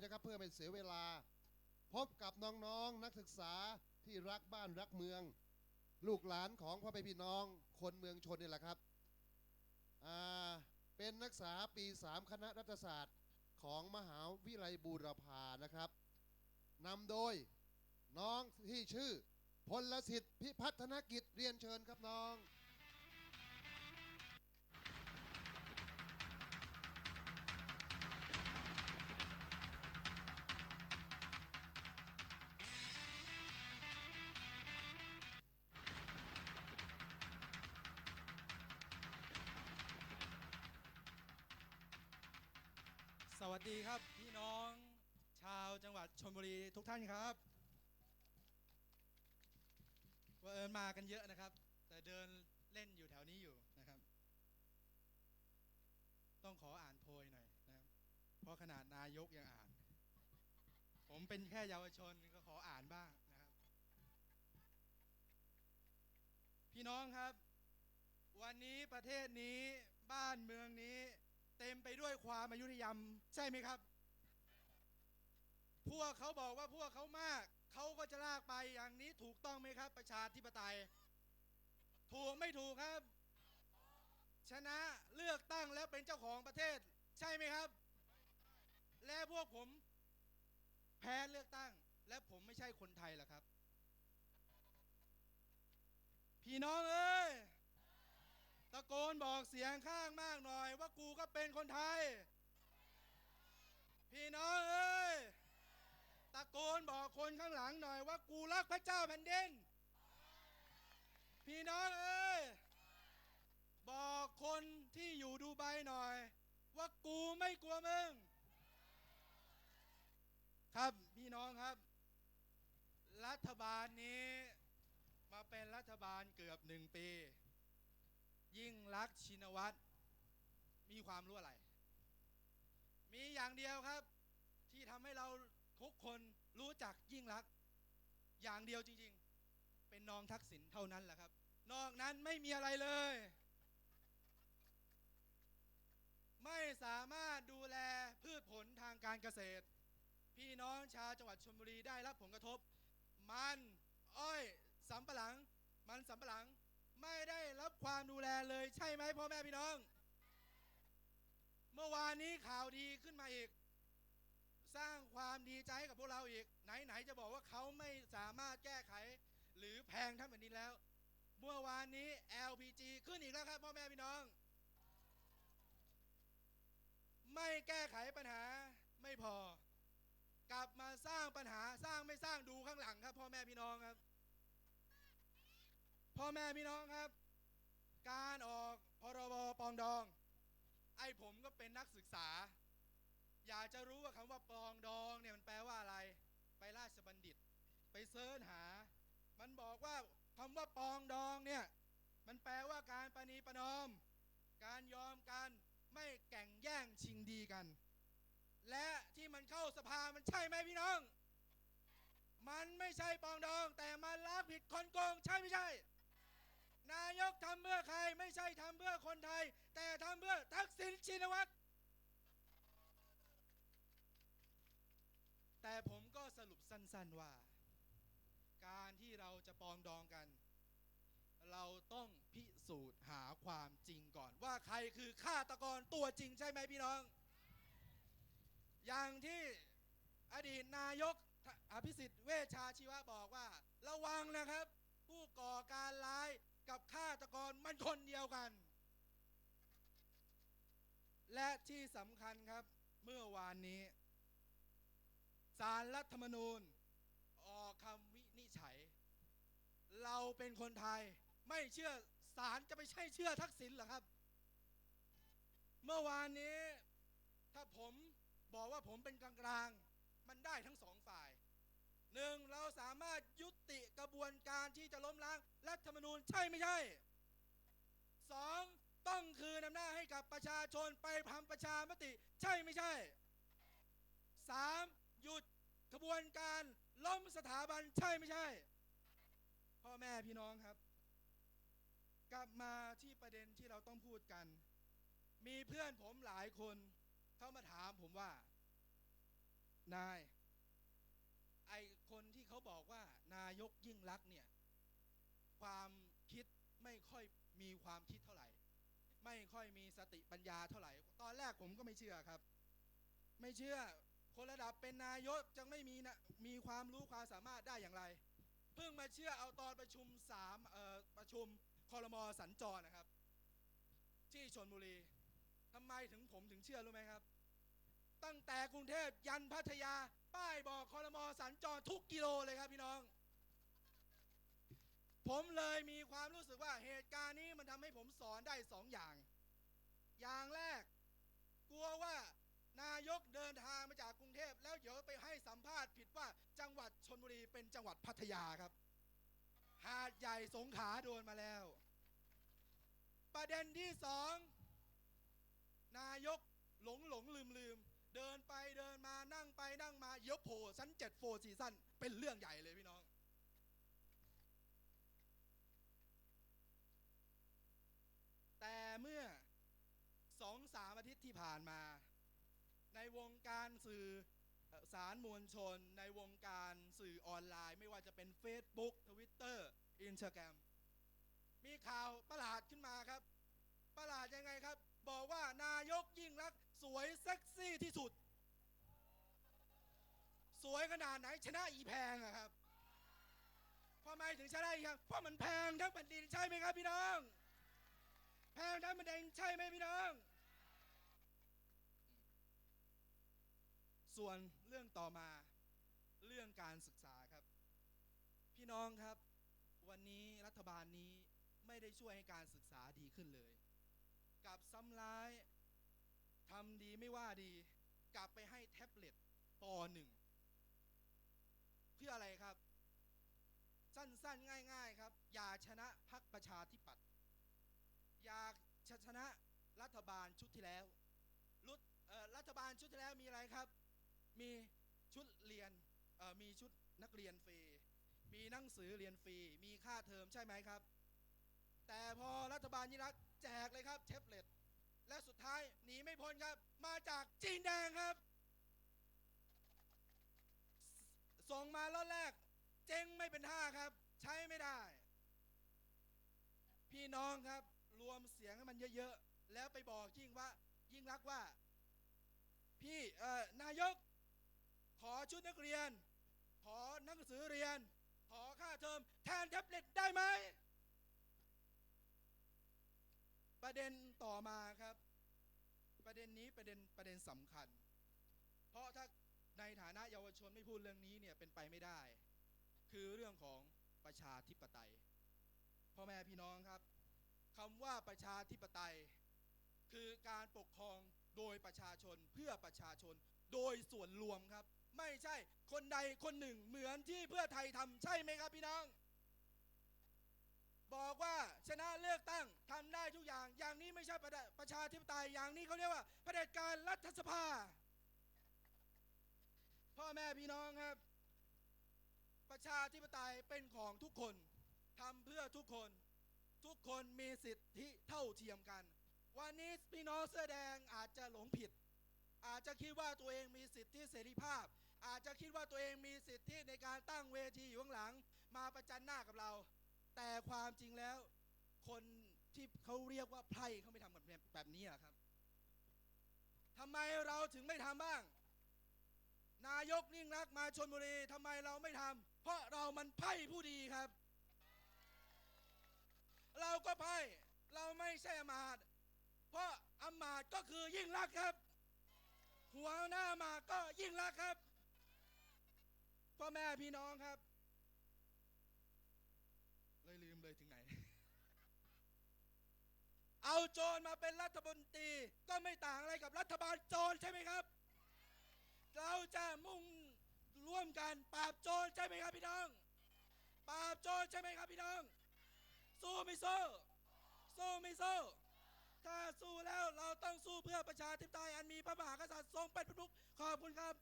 นะครับเพื่อไม่เสียเวลา พบกับน้องๆนักศึกษาที่รักบ้านรักเมือง ลูกหลานของพ่อแม่พี่น้องคนเมืองชนนี่แหละครับอ่าเป็นนักศึกษาปี 3 คณะรัฐศาสตร์ของมหาวิทยาลัยบูรพานะครับนำโดยน้องที่ชื่อพลสิทธิ์พิพัฒนกิจเรียนเชิญครับน้อง สวัสดีครับพี่น้องชาวจังหวัดชลบุรีทุกท่านครับว่าเอิญมากันเยอะนะครับ แต่เดินเล่นอยู่แถวนี้อยู่นะครับ ต้องขออ่านโพยหน่อยนะครับ เพราะขนาดนายกยังอ่าน ผมเป็นแค่เยาวชนก็ขออ่านบ้างนะครับ พี่น้องครับ วันนี้ประเทศนี้บ้านเมืองนี้ เต็มไปด้วยความอายุธยมใช่ไหมครับ พวกเขาบอกว่าพวกเขามากเขาก็จะลากไปอย่างนี้ถูกต้องไหมครับ ประชาธิปไตย ถูกไม่ถูกครับ ชนะเลือกตั้งแล้วเป็นเจ้าของประเทศ ใช่ไหมครับ และพวกผมแพ้เลือกตั้ง และผมไม่ใช่คนไทยหรอครับ พี่น้องเอ้ย ตะโกนบอกเสียงข้างมากหน่อย ว่ากูก็เป็นคนไทย พี่น้องเอ้ยตะโกนบอกคนข้างหลังหน่อยว่ากูรักพระเจ้าแผ่นดิน พี่น้องเอ้ยบอกคนที่อยู่ดูไบหน่อย ว่ากูไม่กลัวมึง ครับพี่น้องครับ รัฐบาลนี้มาเป็นรัฐบาลเกือบหนึ่งปี ยิ่งรักษ์ชินวัตรมีความรู้อะไร มีอย่างเดียวครับ ที่ทำให้เราทุกคนรู้จักยิ่งรัก อย่างเดียวจริงๆ เป็นน้องทักษิณเท่านั้นแหละครับ นอกนั้นไม่มีอะไรเลย ไม่สามารถดูแลพืชผลทางการเกษตร พี่น้องชาวจังหวัดชลบุรีได้รับผลกระทบ มันอ้อยสำปะหลัง มันสำปะหลัง ไม่ได้รับความดูแลเลยใช่ไหมพ่อแม่พี่น้อง เมื่อวานนี้ข่าวดีขึ้นมาอีก สร้างความดีใจให้กับพวกเราอีก ไหนๆจะบอกว่าเขาไม่สามารถแก้ไข หรือแพงทั้งแผ่นดินแล้ว เมื่อวานนี้ LPG ขึ้นอีกแล้วครับพ่อแม่พี่น้อง ไม่แก้ไขปัญหาไม่พอกลับมาสร้างปัญหาสร้างไม่สร้างดูข้างหลังครับพ่อแม่พี่น้องครับ พ่อแม่พี่น้องครับ การออกพรบปองดอง ไอ้ผมก็เป็นนักศึกษา อยากจะรู้ว่าคำว่าปองดองเนี่ยมันแปลว่าอะไร ไปราชบัณฑิต ไปเสิร์ชหา มันบอกว่าคำว่าปองดองเนี่ยมันแปลว่าการประนีประนอม การยอมกันไม่แก่งแย่งชิงดีกัน และที่มันเข้าสภามันใช่ไหมพี่น้อง มันไม่ใช่ปองดอง แต่มันลักผิดคนโกงใช่ไม่ใช่ นายกทำเพื่อใครไม่ใช่ทำเพื่อคนไทย แต่ทำเพื่อทักษิณชินวัตรแต่ผมก็สรุปสั้นๆว่า การที่เราจะปองดองกัน เราต้องพิสูจน์หาความจริงก่อน ว่าใครคือฆาตกรตัวจริงใช่ไหมพี่น้อง อย่างที่อดีตนายกอภิสิทธิ์เวชชาชีวะบอกว่า ระวังนะครับ ผู้ก่อการร้าย กับฆาตกรมันคนเดียวกัน และที่สำคัญครับเมื่อวานนี้สารรัฐธรรมนูญ ออกคำวินิจฉัย เราเป็นคนไทยไม่เชื่อสารจะไปใช่เชื่อทักษิณหรอครับ เมื่อวานนี้ถ้าผมบอกว่าผมเป็นกลางๆ มันได้ทั้งสองฝ่าย หนึ่งเราสามารถยุติกระบวนการที่จะล้มล้างรัฐธรรมนูญใช่ไม่ใช่สองต้องคืนอำนาจให้กับประชาชนไปทำประชามติ ใช่ไม่ใช่สามหยุดกระบวนการล้มสถาบันใช่ไม่ใช่ พ่อแม่พี่น้องครับ กลับมาที่ประเด็นที่เราต้องพูดกัน มีเพื่อนผมหลายคน เข้ามาถามผมว่า นาย ไอคนที่เขาบอกว่านายกยิ่งรักเนี่ย ความคิดไม่ค่อยมีความคิดเท่าไหร่ ไม่ค่อยมีสติปัญญาเท่าไหร่ ตอนแรกผมก็ไม่เชื่อครับ ไม่เชื่อคนระดับเป็นนายกจะไม่มีนะมีความรู้ความสามารถได้อย่างไร เพิ่งมาเชื่อเอาตอนประชุมสามประชุมคอรมอสัญจรนะครับ ที่ชนบุรีทำไมถึงผมถึงเชื่อรู้ไหมครับ ตั้งแต่กรุงเทพยันพัทยา ป้ายบอกคอรมอสัญจรทุกกิโลเลยครับพี่น้อง ผมเลยมีความรู้สึกว่าเหตุการณ์นี้มันทำให้ผมสอนได้สองอย่าง อย่างแรก กลัวว่านายกเดินทางมาจากกรุงเทพ แล้วเดี๋ยวไปให้สัมภาษณ์ผิดว่าจังหวัดชนบุรีเป็นจังหวัดพัทยาครับ หาดใหญ่สงขลาโดนมาแล้ว ประเด็นที่สองนายกหลงหลงลืมลืมเดินไปเดินมานั่งไปนั่งมาเดี๋ยวโผล่ชั้นเจ็ดโฟร์ซีซั่นเป็นเรื่องใหญ่เลยพี่น้อง แต่เมื่อสองสามอา ที่ผ่านมา ในวงการสื่อสารมวลชน ในวงการสื่อออนไลน์ ไม่ว่าจะเป็น Facebook Twitter Instagram มีข่าวประหลาดขึ้นมาครับ ประหลาดยังไงครับ บอกว่านายกยิ่งรักสวยเซ็กซี่ที่สุด สวยขนาดไหนชนะอีแพงอะครับทำไมถึงชนะอีแพงเพราะมันแพงทั้งแผ่นดินใช่ไหมครับพี่น้อง แพงทั้งแผ่นดินใช่ไหมพี่น้อง ส่วนเรื่องต่อมาเรื่องการศึกษาครับ พี่น้องครับ วันนี้รัฐบาลนี้ไม่ได้ช่วยให้การศึกษาดีขึ้นเลยกลับซ้ำร้ายทำดีไม่ว่าดี กลับไปให้แท็บเล็ตปหนึ่งเพื่ออะไรครับ สั้นๆ ง่าย ๆ ครับ อย่าชนะพักประชาธิปัตย์อยากชนะรัฐบาลชุดที่แล้วรัฐบาลชุดที่แล้วมีอะไรครับ มีชุดเรียนมีชุดนักเรียนฟรี มีหนังสือเรียนฟรี มีค่าเทอมใช่ไหมครับ แต่พอรัฐบาลยิ่งรักแจกเลยครับแท็บเล็ตและสุดท้ายหนีไม่พ้นครับ มาจากจีนแดงครับ ส่งมาล็อตแรก เจ๊งไม่เป็นท่าครับ ใช้ไม่ได้ พี่น้องครับ รวมเสียงให้มันเยอะๆ แล้วไปบอกยิ่งว่ายิ่งรักว่า พี่เอ่อนายก ขอชุดนักเรียน ขอหนังสือเรียน ขอค่าเทอมแทนแท็บเล็ตได้ไหม ประเด็นต่อมาครับ ประเด็นนี้ประเด็นประเด็นสำคัญ เพราะถ้าในฐานะเยาวชนไม่พูดเรื่องนี้เนี่ยเป็นไปไม่ได้ คือเรื่องของประชาธิปไตยพ่อแม่พี่น้องครับคำว่าประชาธิปไตย คือการปกครองโดยประชาชนเพื่อประชาชนโดยส่วนรวมครับ ไม่ใช่คนใดคนหนึ่งเหมือนที่เพื่อไทยทำใช่ไหมครับพี่น้อง บอกว่าชนะเลือกตั้งทำได้ทุกอย่าง อย่างนี้ไม่ใช่ประประชาธิปไตยอย่างนี้เขาเรียกว่าเผด็จการรัฐสภา พ่อแม่พี่น้องครับ ประชาธิปไตยเป็นของทุกคนทำเพื่อทุกคนทุกคนมีสิทธิเท่าเทียมกัน วันนี้พี่น้องเสื้อแดงอาจจะหลงผิด อาจจะคิดว่าตัวเองมีสิทธิเสรีภาพ อาจจะคิดว่าตัวเองมีสิทธิในการตั้งเวทีอยู่ข้างหลัง มาประจันหน้ากับเรา แต่ความจริงแล้วคนที่เขาเรียกว่าไพร่เขาไม่ทำแบบแบบนี้อะครับทำไมเราถึงไม่ทำบ้าง นายกนิ่งรักมาชนบุรีทำไมเราไม่ทำเพราะเรามันไพ่ผู้ดีครับ เราก็ไพ่เราไม่ใช่อมาตเพราะอมาตก็คือยิ่งรักครับ หัวหน้ามาก็ยิ่งรักครับ พ่อแม่พี่น้องครับ เลยลืมเลยถึงไหน เอาโจรมาเป็นรัฐมนตรีก็ไม่ต่างอะไรกับรัฐบาลโจรใช่ไหมครับ เราจะมุ่งร่วมกันปราบโจรใช่ไหมครับพี่น้องปราบโจรใช่ไหมครับพี่น้อง สู้ไม่สู้สู้ไม่สู้ถ้าสู้แล้วเราต้องสู้เพื่อประชาธิปไตยอันมีพระมหากษัตริย์ทรงเป็นประมุขขอบคุณครับ